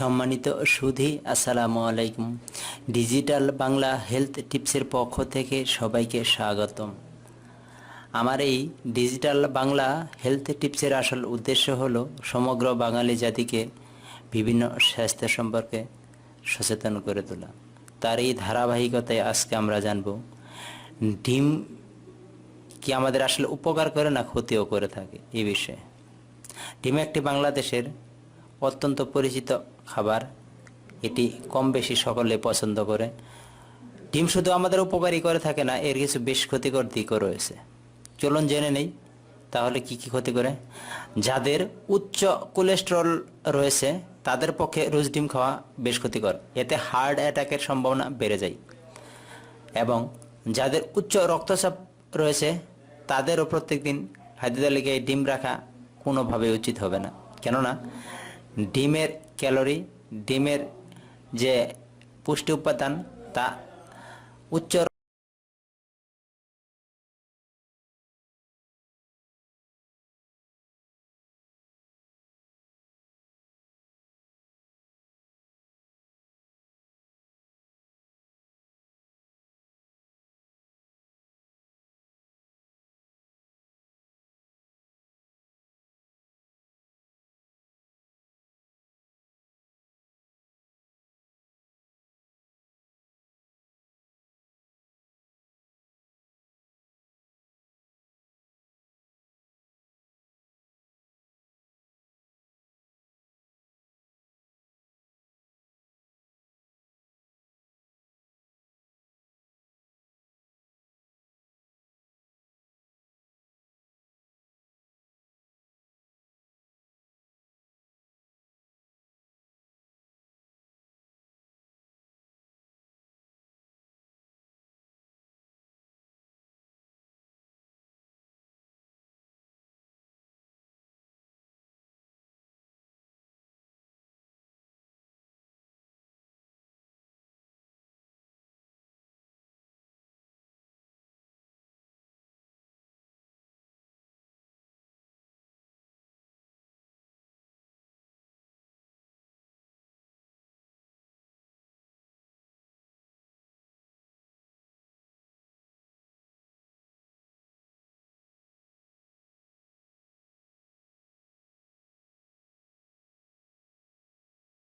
সম্মানিত সুধি, আসসালামু আলাইকুম। ডিজিটাল বাংলা হেলথ টিপসের পক্ষ থেকে সবাইকে স্বাগতম। আমার এই ডিজিটাল বাংলা হেলথ টিপসের আসল উদ্দেশ্য হল সমগ্র বাঙালি জাতিকে বিভিন্ন স্বাস্থ্য সম্পর্কে সচেতন করে তোলা। তার এই ধারাবাহিকতায় আজকে আমরা জানব, ডিম কি আমাদের আসলে উপকার করে না ক্ষতিও করে থাকে এই বিষয়ে। ডিম একটি বাংলাদেশের অত্যন্ত পরিচিত খাবার। এটি কম বেশি সকলে পছন্দ করে। ডিম শুধু আমাদের উপকারী করে থাকে না, এর কিছু বেশ ক্ষতিকর দিকও রয়েছে। চলুন জেনে নেই, তাহলে কি কি ক্ষতি করে? যাদের উচ্চ কোলেস্টেরল রয়েছে, তাদের পক্ষে রোজ ডিম খাওয়া বেশ ক্ষতিকর। এতে হার্ট অ্যাটাকের সম্ভাবনা বেড়ে যায়। এবং যাদের উচ্চ রক্তচাপ রয়েছে, তাদেরও প্রত্যেকদিন খাদ্য তালিকায় ডিম রাখা কোনোভাবে উচিত হবে না। কেননা ডিমের ক্যালোরি ডিমের যে পুষ্টি উপাদান তা উচ্চ